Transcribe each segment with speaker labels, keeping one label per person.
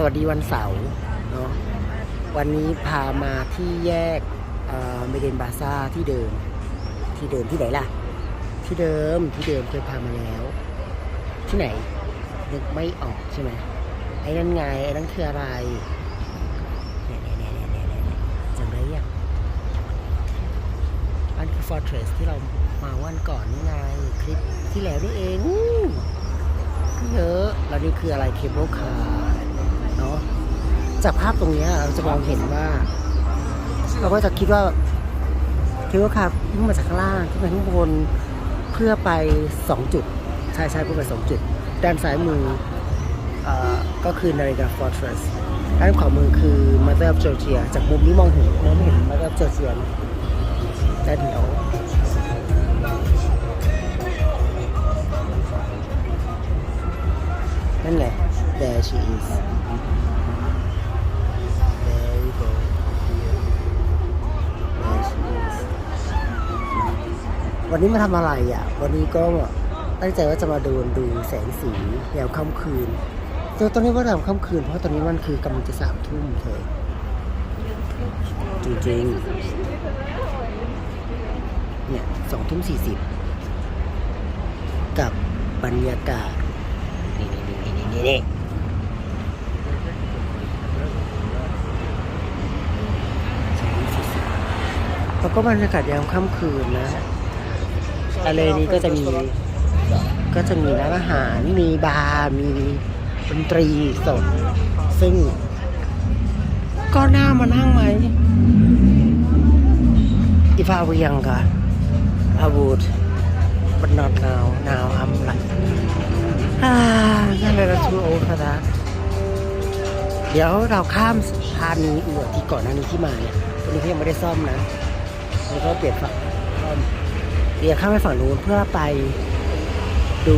Speaker 1: สวัสดีวันเสาร์เนาะวันนี้พามาที่แยกเมเดนบาซ่าที่เดิม ที่เดิมที่ไหนล่ะ ที่เดิมที่เดิมเคยพามาแล้ว ที่ไหนนึกไม่ออกใช่ไหมไอ้นั่นไงไอ้นั่นคืออะไรเนี่ยเนี่ยเนี่ยเนี่ยเนี่ยจำได้ยังอันคือ Fortress ที่เรามาวันก่อนนี่ไงคลิปที่แล้วนี่เองเยอะแล้วนี่คืออะไรเคเบิลคาร์ เนาะจากภาพตรงนี้เราจะมองเห็นว่า เราก็จะคิดว่าเคเบิลคาร์ขึ้นมาจากข้างล่างขึ้นไปข้างบนเพื่อไป 2 จุดใช่ใช่เพื่อไป 2 จุด ด้านซ้ายมืออก็คือนาฬิกา Fortress ด้านขวามือคือ Mother of Georgia จากมุมนี้มองเห็นมองไม่เห็น Mother of Georgia นะด้าเดียวนั่นไง There she is There you go There she is วันนี้มาทำอะไรอะ วันนี้ก็ตั้งใจว่าจะมาดูดูแสงสียามค่ำคืนแต่ตอนนี้ว่ายามค่ำคืน เพราะตอนนี้มันคือกำลังจะสามทุ่มเธอจริงๆ เนี่ยสองทุ่มสี่สิบกับบรรยากาศนี่นี่นี่นี่นี่นี่ แล้วก็บรรยากาศยามค่ำคืนนะทะเลนี้ก็จะมี ก็จะมีร้านอาหาร มีบาร์ มีดนตรีสด ซึ่ง ก็น่ามานั่งไหม If I were younger I would but not now now I'm like ah นั่นเลย too old for that เดี๋ยวเราข้ามสะพานนี้อีกที่ก่อนหน้านี้ที่มาเนี่ยตรงนี้เขายังไม่ได้ซ่อมนะ แล้วก็เปลี่ยนฝั่งซ่อมเดี๋ยวข้ามไปฝั่งนู้นเพื่อไปดู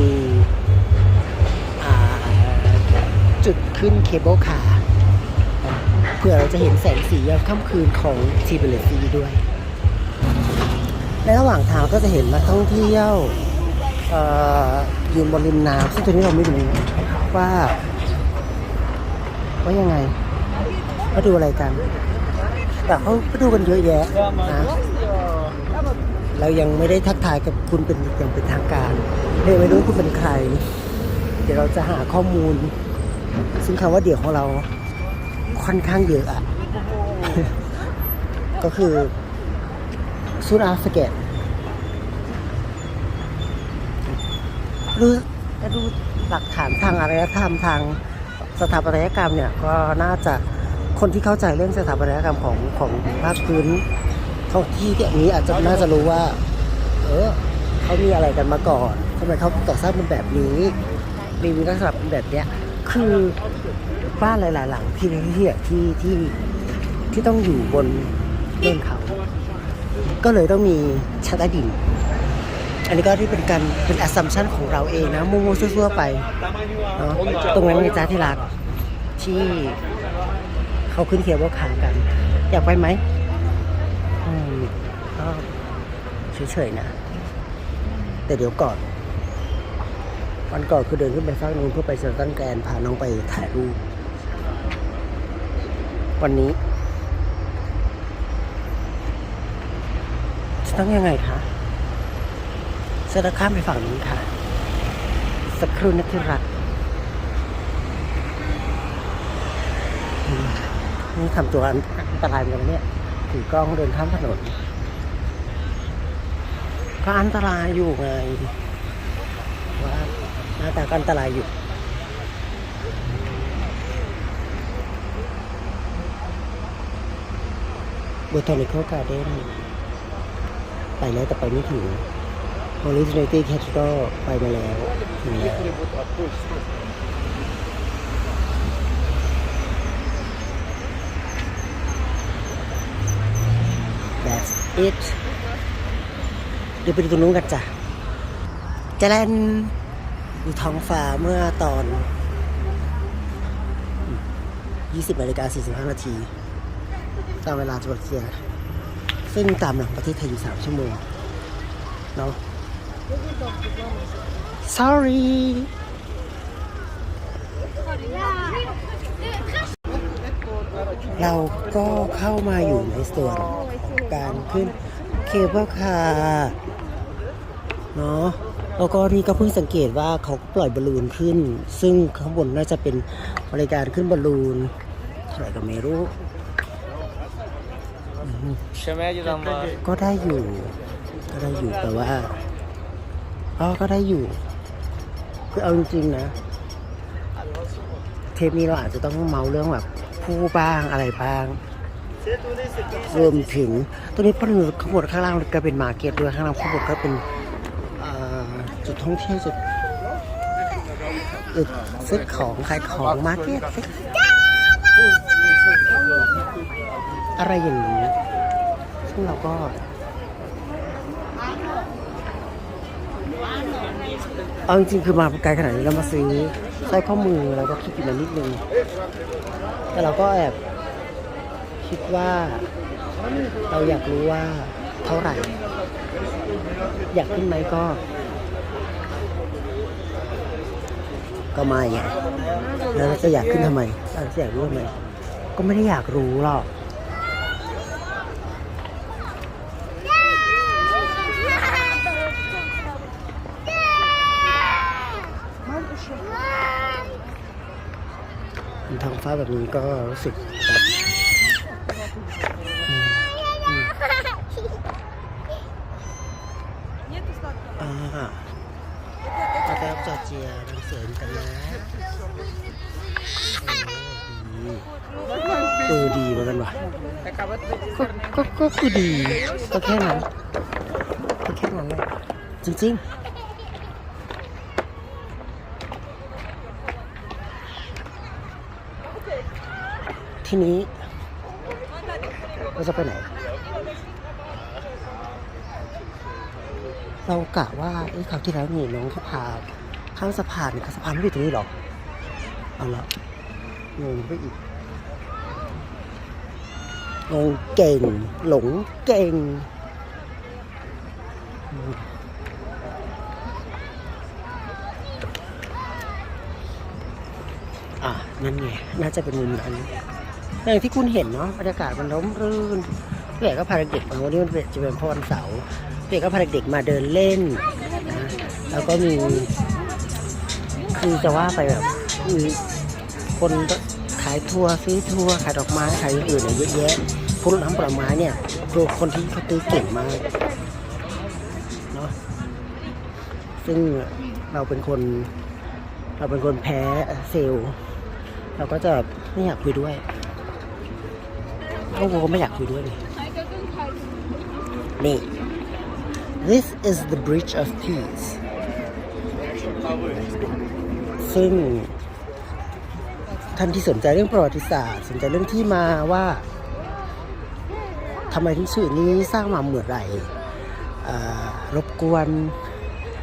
Speaker 1: จุดขึ้นเคเบิลคาร์เพื่อเราจะเห็นแสงสียามค่ำคืนของทีเบเลซีด้วยในระหว่างทางก็จะเห็นนักท่องเที่ยวยืนบนริมน้ำซึ่งตอนนี้เราไม่รู้ว่าว่ายังไงว่าดูอะไรกัน แต่เขาก็ดูกันเยอะแยะนะ เรายังไม่ได้ทักทายกับคุณเป็นอย่างเป็นทางการเลยไม่รู้คุณเป็นใคร เดี๋ยวเราจะหาข้อมูล ซึ่งคำว่าเดี๋ยวของเราค่อนข้างเยอะอะก็คือซูนอาสเกตดูจะดูหลักฐานทางอารยธรรมทางสถาปัตยกรรมเนี่ยก็น่าจะคนที่เข้าใจเรื่องสถาปัตยกรรมของของภาคพื้น ท้องที่ที่นี้อาจจะน่าจะรู้ว่า เออเขามีอะไรกันมาก่อนทำไมเขาก่อสร้างเป็นแบบนี้มีมีลักษณะเป็นแบบเนี้ย คือบ้านหลาย ๆ หลังที่ที่ที่ที่ที่ต้องอยู่บนเนินเขา ก็เลยต้องมีชั้นใต้ดิน อันนี้ก็ที่เป็นการเป็น assumption ของเราเองนะมั่วๆซั่วๆไปเนาะตรงนั้นไงจ้าที่รักที่เขาขึ้นเคเบิลคาร์กัน อยากไปไหม ก็เฉยๆนะ แต่เดี๋ยวก่อน วันก่อนคือเดินขึ้นไปฟากนู้นเพื่อไปเซนตันแกรนพาน้องไปถ่ายรูป วันนี้จะต้องยังไงคะจะต้องข้ามไปฝั่งนี้ค่ะ สักครู่นะที่รักนี่ทำตัวอันตรายเหมือนกันเนี่ยถือกล้องเดินข้ามถนน ก็อันตรายอยู่ไงว่าหน้าตาก็อันตรายอยู่ b บ t ท n i c a l Garden ไปแล้วแต่ไปไม่ถึง Holy Trinity Cathedral ไปมาแล้วถึงแล้ว That's it เดี๋ยวไปดูตรงนู้นกันจ้ะจะเล่นดูท้องฟ้าเมื่อตอน 20นาฬิกา45 นาทีตามเวลาจอร์เจียซึ่งตามหลังประเทศไทยอยู่ 3 ชั่วโมงเนาะ sorry เราก็เข้ามาอยู่ในส่วนของการขึ้นเคเบิลคาร์ เนาะแล้วก็นี่ก็เพิ่งสังเกตว่าเขาปล่อยบอลลูนขึ้น ซึ่งข้างบนน่าจะเป็นบริการขึ้นบอลลูนเท่าไหร่ก็ไม่รู้
Speaker 2: Şemeye var.
Speaker 1: ก็ได้อยู่ ก็ได้อยู่แต่ว่าอ๋อก็ได้อยู่ คือเอาจริงๆนะ เทปนี้เราอาจจะต้องเมาเรื่องแบบผู้บ้างอะไรบ้างรวมถึงตัวนี้พอดูข้างบนข้างล่างก็เป็นมาร์เก็ตด้วยข้างล่างข้างบนก็เป็นอ่า จุดท่องเที่ยวจุดจุดซื้อของขายของมาร์เก็ตอะไรอย่างนี้ ซึ่งเราก็เอาจริงๆคือมาไกลขนาดนี้เรามาซื้อสร้อยข้อมือเราก็คิดอยู่นิดนึง แต่เราก็แอบคิดว่า เราอยากรู้ว่าเท่าไหร่ อยากขึ้นไหมก็ ก็ไม่างแล้วเราจะอยากขึ้นทำไมเราจะอยากรู้ทำไมก็ไม่ได้อยากรู้หรอกทางฟ้าแบบนี้ก็รู้สึก เออดีเหมือนกันว่ะก็ก็ก็คือดีก็แค่นั้นก็แค่นั้นเลยจริงๆทีนี้เราจะไปไหน เรากะว่าไอ้คราวที่แล้วนี่น้องเขาพาข้ามสะพานสะพานไม่อยู่ตรงนี้หรอ เอาละงงไปอีก งงเก่ง หลงเก่ง อะนั่นไง น่าจะเป็นมุมนั้นอย่างที่คุณเห็นเนาะบรรยากาศมันร่มรื่นพี่อกก็พาเด็กๆมาวันนี้มันเป็นจะเป็นพอวันเสาร์พี่อกก็พาเด็กๆมาเดินเล่นนะแล้วก็มีคือจะว่าไปแบบมีคนขายทัวร์ซื้อทัวร์ขายดอกไม้ขายอย่างอื่นเนี่ยเยอะแยะ พวกน้ำผลไม้เนี่ยคือคนที่เขาตื้อเก่งมากเนาะซึ่งเราเป็นคน เราเป็นคนแพ้เซลล์เราก็จะไม่อยากคุยด้วยพวกผมก็ไม่อยากคุยด้วยเลยนี่ this is the bridge of peace ซึ่งท่านที่สนใจเรื่องประวัติศาสตร์ สนใจเรื่องที่มาว่า ทำไมถึงชื่อนี้สร้างมาเมื่อไหร่รบกวน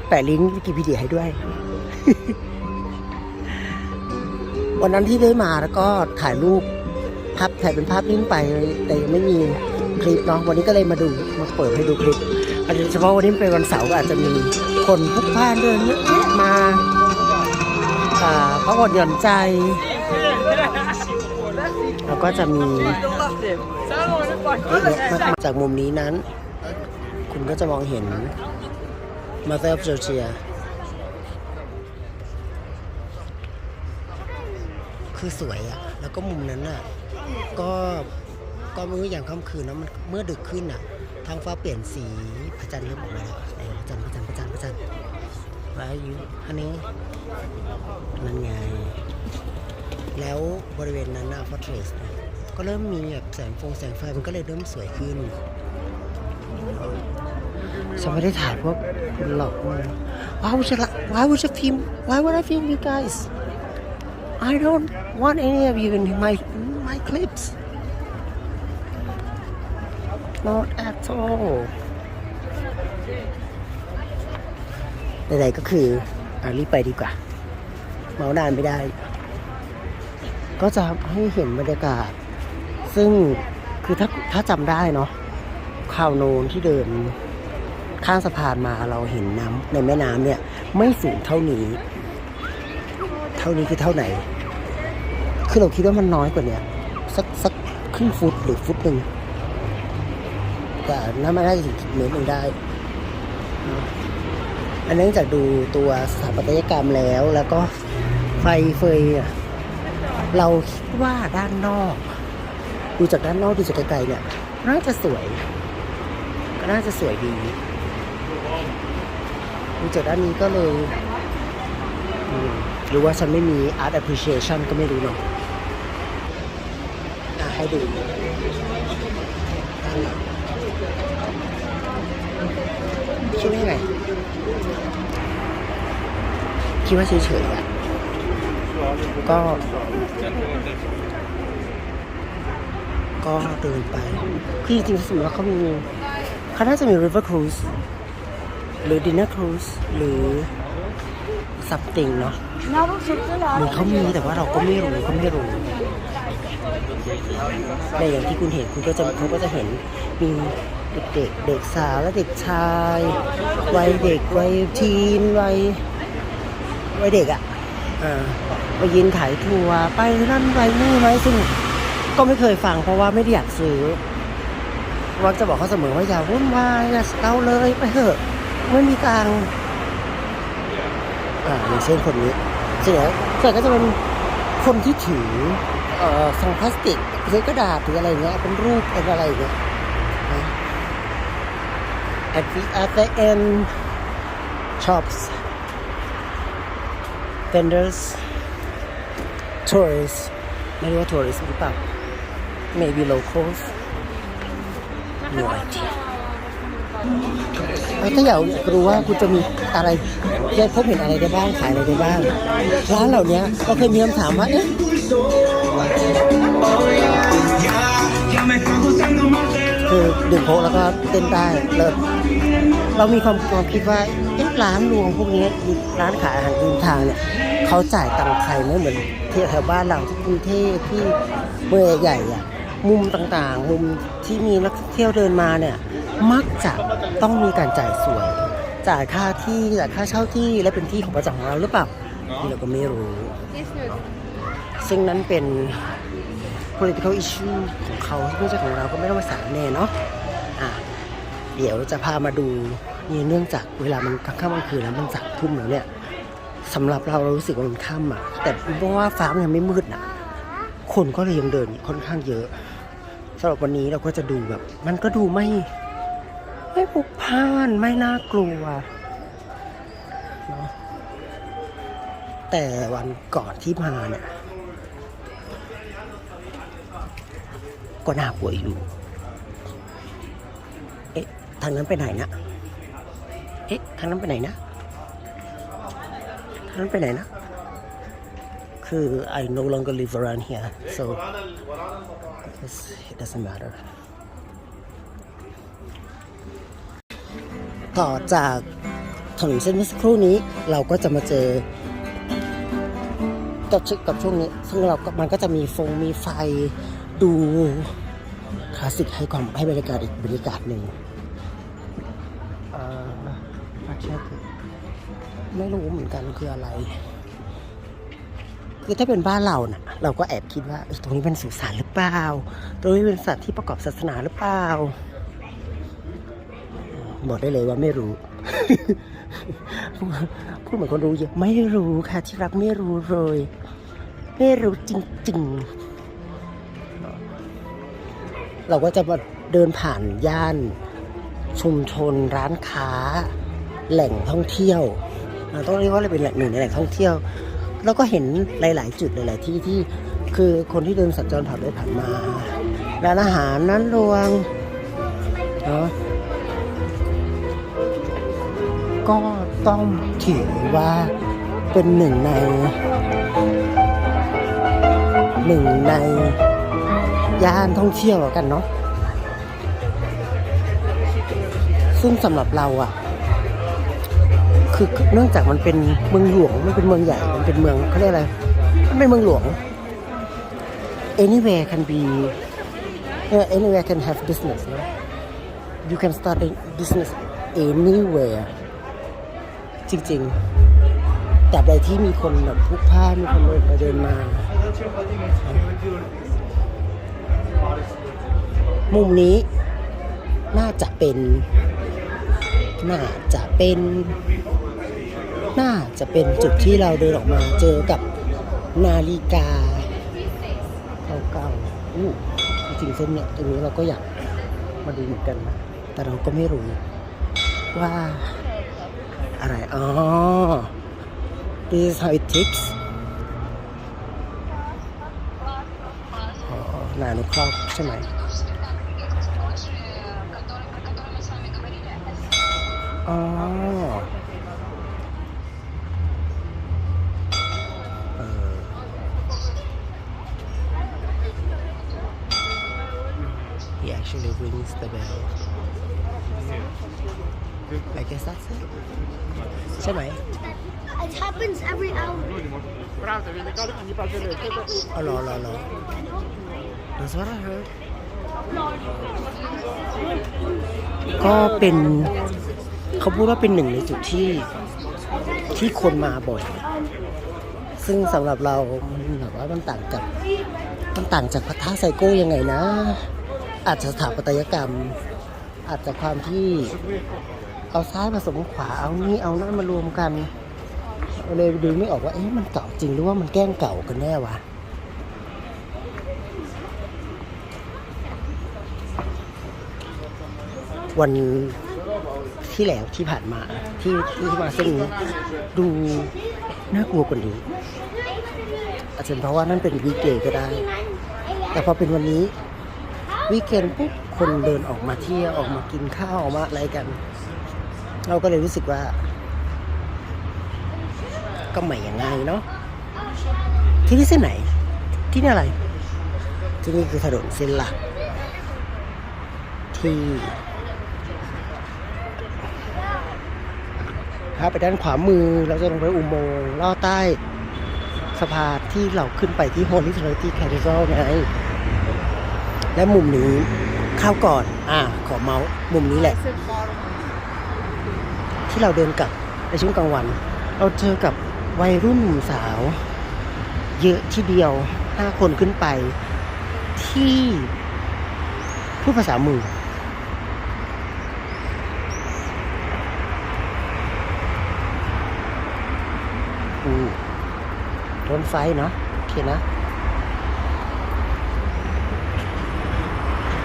Speaker 1: แปะลิงก์วิกิพีเดียให้ด้วย วันนั้นที่ได้มาแล้วก็ถ่ายรูปภาพถ่ายเป็นภาพนิ่งไปแต่ยังไม่มีคลิปเนาะวันนี้ก็เลยมาดูมาเปิดให้ดูคลิปโดยเฉพาะวันนี้เป็นวันเสาร์ก็อาจจะมีคนพุกพ่านเดินเยอะแยะมาอ่าพักผ่อนหย่อนใจ แล้วก็จะมีมาจากมุมนี้นั้น คุณก็จะมองเห็น Mother of Georgia คือสวยอะแล้วก็มุมนั้นอะก็ก็เมื่ออย่างค่ำคืนนะมันเมื่อดึกขึ้นอะท้องฟ้าเปลี่ยนสีพระจันทร์เริ่มออกมาแล้วไหนพระจันทร์พระจันทร์พระจันทร์พระจันทร์ว้าอยู่อันนี้นั่นไง แล้วบริเวณนั้นนะฟอร์เทรสก็เริ่มมีแบบแสงฟงแสงไฟมันก็เลยเริ่มสวยขึ้นฉันไม่ได้ถ่ายพวกคุณหรอกว้าวจะละ why would you film why would I film you guys I don't want any of you in my my clips not at all ใดๆก็คืออารีบไปดีกว่า เมานานไม่ได้ ก็จะให้เห็นบรรยากาศ ซึ่งคือถ้าถ้าจำได้เนาะข่าวโนนที่เดินข้างสะพานมาเราเห็นน้ำในแม่น้ำเนี่ยไม่สูงเท่านี้ เท่านี้คือเท่าไหน คือเราคิดว่ามันน้อยกว่าเนี้ยสักสักครึ่งฟุตหรือฟุตหนึ่งแต่น่าไม่น่าจะถึงเมตรหนึ่งได้ อันเนื่องจากดูตัวสถาปัตยกรรมแล้วแล้วก็ไฟเฟยอะ เราคิดว่าด้านนอก ดูจากด้านนอกดูจากไกลๆเนี่ยน่าจะสวย ก็น่าจะสวยดีดูจากด้านนี้ก็เลยหรือว่าฉันไม่มี art appreciation ก็ไม่รู้เนาะอะให้ดูด้านหลังคิดว่าไงคิดว่าเฉยๆอะ ก็ ก็เดินไป คือจริงๆสมมติว่าเขามีเขาน่าจะมี river cruise หรือ dinner cruise หรือ something เนาะหรือเขามีแต่ว่าเราก็ไม่รู้ก็ไม่รู้ในอย่างที่คุณเห็นคุณก็จะเขาก็จะเห็นมีเด็กๆเด็กสาวและเด็กชาย วัยเด็ก วัยทีน วัย วัยเด็กอะ่ะ มายืนขายทัวร์ไปนั่นไปนี่ไหมซึ่งก็ไม่เคยฟังเพราะว่าไม่ได้อยากซื้อวักจะบอกเขาเสมอว่าอย่าวุ่นวายอย่าเอาเลยไปเถอะไม่มีตังค์อ่าอย่างเช่นคนนี้ส่วนใหญ่ส่วนก็จะเป็นคนที่ถือเอ่อซองพลาสติกหรือกระดาษหรืออะไรเงี้ยเป็นรูปเป็นอะไรเงี้ยนะ at the at the end shops vendors tourists ไม่รู้ว่า tourist หรือเปล่า maybe locals no idea ถ้าอยากรู้ว่าคุณจะมีอะไรได้พบเห็นอะไรได้บ้างขายอะไรได้บ้าง ร้านเหล่านี้ก็เคยมีคำถามว่าเอ๊ะ คือดื่มโค้กแล้วก็เต้นได้เลิศเรามีความความคิดว่าเอ๊ะร้านรวงพวกนี้ร้านขายอาหารริมทางเนี่ยเขาจ่ายตังค์ใครไม่เหมือนที่แถวบ้านเราที่กรุงเทพที่เมืองใหญ่อะมุมต่างๆ มุมที่มีนักท่องเที่ยวเดินมาเนี่ยมักจะต้องมีการจ่ายสวย จ่ายค่าที่จ่ายค่าเช่าที่และเป็นที่ของประจักษ์ของเราหรือเปล่านี่เราก็ไม่รู้ ซึ่งนั้นเป็น political issue ของ เขาที่ไม่ใช่ของเราก็ไม่ต้องมาสารแน่เนาะอะเดี๋ยวจะพามาดูนี่เนื่องจากเวลามันกลางค่ำกลางคืนแล้วมันสามทุ่มแล้วเนี่ยสำหรับเราเรารู้สึกว่ามันค่ำอะ แต่เพราะว่าฟ้ามันยังไม่มืดนะคนก็เลยยังเดินค่อนข้างเยอะสำหรับวันนี้เราก็จะดูแบบ มันก็ดูไม่ ไม่พลุกพ่านไม่น่ากลัวเนาะแต่วันก่อนที่มาเนี่ย ก็น่ากลัวอยู่ เอ๊ะ ทางนั้นไปไหนนะ เอ๊ะ ทางนั้นไปไหนนะ ทางนั้นไปไหนนะ คือ I no longer live around here so it doesn't matter ต่อจากถนนเส้นเมื่อสักครู่นี้เราก็จะมาเจอกับชกับช่วงนี้ซึ่งเราก็มันก็จะมีฟงมีไฟ ดูคลาสสิกให้ความให้บรรยากาศอีกบรรยากาศหนึ่งเอ่อมาเช็คไม่รู้เหมือนกันคืออะไร คือถ้าเป็นบ้านเราน่ะ เราก็แอบคิดว่าเอ้ยตรงนี้เป็นสุสานหรือเปล่า ตรงนี้เป็นสัตว์ที่ประกอบศาสนาหรือเปล่าบอกได้เลยว่าไม่รู้พูดเหมือนคนรู้เยอะไม่รู้ค่ะที่รักไม่รู้เลย ไม่รู้จริง ๆ เราก็จะมาเดินผ่านย่านชุมชนร้านค้า แหล่งท่องเที่ยวต้องเรียกว่าอะไรเป็นแหล่งหนึ่งในแหล่งท่องเที่ยว แล้วก็เห็นหลาย ๆ จุดหลาย ๆ ที่ที่คือคนที่เดินสัญจรผ่านไปผ่านมาร้านอาหารนั้นรวงเนาะก็ต้องถือว่าเป็นหนึ่งในหนึ่งใน ย่านท่องเที่ยวแล้วกันเนาะซึ่งสำหรับเราอะคือเนื่องจากมันเป็นเมืองหลวงมันเป็นเมืองใหญ่มันเป็นเมืองเขาเรียกอะไรมันเป็นเมืองหลวง anywhere can be uh, anywhere can have business นะ you can start a business anywhere จริงๆแต่ใดที่มีคนแบบพลุกพล่านมีคนเดินไปเดินมา มุมนี้น่าจะเป็น น่าจะเป็น น่าจะเป็นจุดที่เราเดินออกมาเจอกับนาฬิกาเก่าๆอู้จริงๆเส้นเนี่ยตรงนี้เราก็อยากมาดูเหมือนกันนะแต่เราก็ไม่รู้ว่าอะไร อ๋อ this is how it ticks อ๋อนานุเคราะห์ใช่ไหม อ๋อเออ He actually rings the bell I guess that's it ใช่ไหม
Speaker 3: It happens every hour.
Speaker 1: อ๋อรอรอรอ That's what I heard ก็เป็น เขาพูดว่าเป็นหนึ่งในจุดที่ที่คนมาบ่อย ซึ่งสำหรับเรามันแบบว่ามันต่างกมันต่างจากพัทธาไซโก้ยังไงนะ อาจจะสถาปัตยกรรม อาจจะความที่เอาซ้ายผสมขวาเอานี่เอานั่นมารวมกันเลยดูไม่ออกว่าเอ๊ะมันเก่าจริงหรือว่ามันแกล้งเก่ากันแน่วะวัน ที่แล้วที่ผ่านมาที่ที่มาเส้นนี้ดูน่ากลัวกว่านี้ อาจจะเป็นเพราะว่านั่นเป็นวีเดย์ก็ได้ แต่พอเป็นวันนี้วีเกนปุ๊บคนเดินออกมาเที่ยวออกมากินข้าวออกมาอะไรกัน เราก็เลยรู้สึกว่า ก็ไม่อย่างไงเนาะที่นี่เส้นไหน ที่นี่อะไร ที่นี่คือถนนเส้นหลักที่ ถ้าไปด้านขวามือเราจะลงไปอุโมงค์ลอดใต้สะพานที่เราขึ้นไปที่โฮลิท r ตี้แค t ิ d ไง และมุมนี้เข้าวก่อน อ่า ขอเมาส์มุมนี้แหละ ที่เราเดินกลับในช่วงกลางวัน เราเจอกับวัยรุ่นหนุ่มสาว เยอะที่เดียวห้าคนขึ้นไป ที่พูดภาษามือม รถไฟเนาะโอเคนะ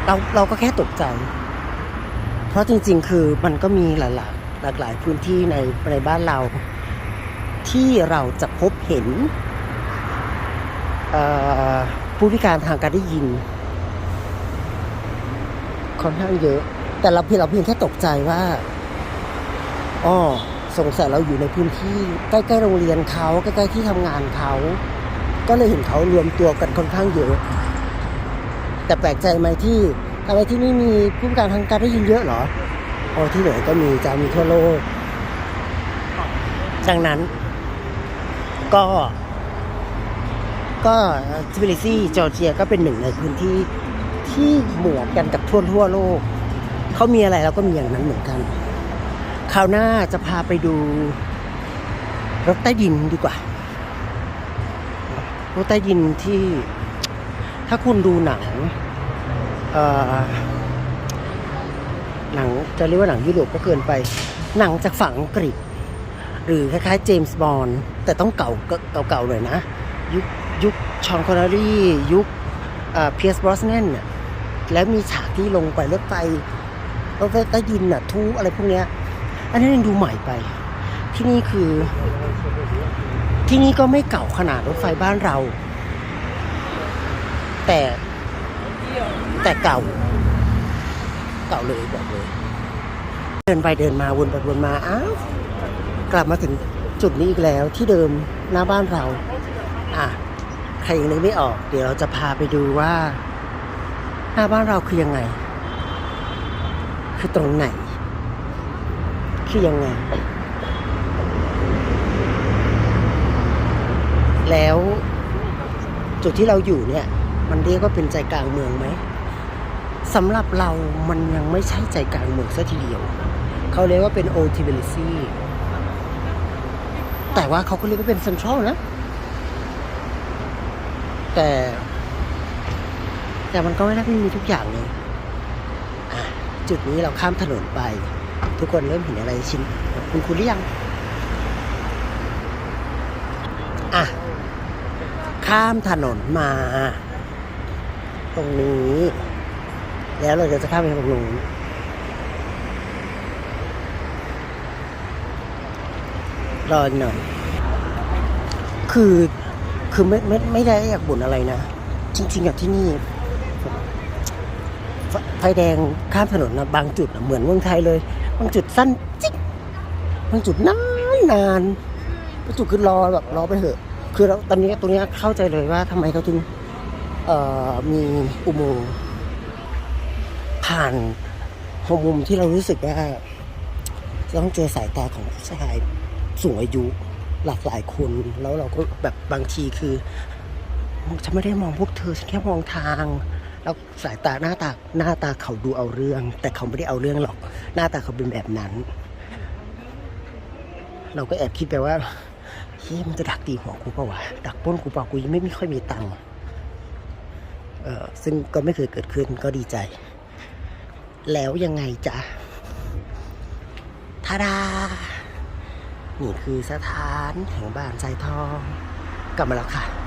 Speaker 1: เราเราก็แค่ตกใจ เพราะจริง ๆ คือมันก็มีหลายหลากหลายพื้นที่ในในบ้านเรา ที่เราจะพบเห็นผู้พิการทางการได้ยินค่อนข้างเยอะ แต่เราเพียงเราเพียงแค่ตกใจว่าอ๋อ สงสัยเราอยู่ในพื้นที่ใกล้ๆโรงเรียนเขาใกล้ๆที่ทำงานเขาก็เลยเห็นเขารวมตัวกันค่อนข้างเยอะ แต่แปลกใจไหมที่ทำไมที่นี่มีผู้พิการทางการได้ยินเยอะหรอโอ้ที่ไหนก็มีจะมีทั่วโลก ดังนั้น ก็ ก็ทิบิลิซีจอร์เจียก็เป็นหนึ่งในพื้นที่ที่เหมือนกันกับทั่วทั่วโลก เขามีอะไรเราก็มีอย่างนั้นเหมือนกัน คราวหน้าจะพาไปดูรถใต้ดินดีกว่า รถใต้ดินที่ถ้าคุณดูหนังหนังจะเรียกว่าหนังยุโรปก็เกินไป หนังจากฝั่งอังกฤษ หรือคล้ายๆเจมส์บอนด์แต่ต้องเก่าเก่าๆหน่อยนะ ยุคยุคชอนคอนเนอรี่ยุคเพียร์สบรอสแนนน่ะแล้วมีฉากที่ลงไปรถไฟรถไฟใต้ดินน่ะทูอะไรพวกเนี้ย อันนั้นยังดูใหม่ไป ที่นี่คือ ที่นี่ก็ไม่เก่าขนาดรถไฟบ้านเรา แต่แต่เก่า เก่าเลยบอกเลย เดินไปเดินมาวนไปวนมาอ้าวกลับมาถึงจุดนี้อีกแล้วที่เดิมหน้าบ้านเรา อะใครยังนึกไม่ออก เดี๋ยวเราจะพาไปดูว่า หน้าบ้านเราคือยังไง คือตรงไหน คือยังไง แล้วจุดที่เราอยู่เนี่ย มันเรียกว่าเป็นใจกลางเมืองไหมสำหรับเรามันยังไม่ใช่ใจกลางเมืองซะทีเดียว เขาเรียกว่าเป็นโอทิเบลิซีแต่ว่าเขาก็เรียกว่าเป็นเซ็นทรัลนะ แต่ แต่มันก็ไม่ได้มีทุกอย่างเลยจุดนี้เราข้ามถนนไป ทุกคนเริ่มเห็นอะไรชิ้นคุณคุณหรือยัง อะ ข้ามถนนมา ตรงนี้ แล้วเราจะข้ามไปตรงนู้นรอหน่อย คือคือไม่ไม่ไม่ได้อยากบ่นอะไรนะ จริงๆอะที่นี่ไฟไฟแดงข้ามถนนนะบางจุดนะเหมือนเมืองไทยเลย บางจุดสั้นจิ๊กบางจุดนานนานบางจุดคือรอแบบรอไปเถอะ คือเราตอนนี้ตรงเนี้ยเข้าใจเลยว่าทำไมเขาถึงมีอุโมงค์ผ่านหัวมุมที่เรารู้สึกว่าต้องเจอสายตาของผู้ชายสูงอายุหลากหลายคน แล้วเราก็แบบบางทีคือฉันไม่ได้มองพวกเธอฉันแค่มองทาง แล้วสายตาหน้าตาหน้าตาเขาดูเอาเรื่อง แต่เขาไม่ได้เอาเรื่องหรอก หน้าตาเขาเป็นแบบนั้น เราก็แอบคิดไปว่าเฮ้ยมันจะดักตีหัวกูเปล่าวะดักป้นกูเปล่ากูยังไม่ม่ค่อยมีตังค์เออซึ่งก็ไม่เคยเกิดขึ้นก็ดีใจ แล้วยังไงจ๊ะทาดานี่คือสถานแห่งบ้านใจทอง กลับมาแล้วค่ะ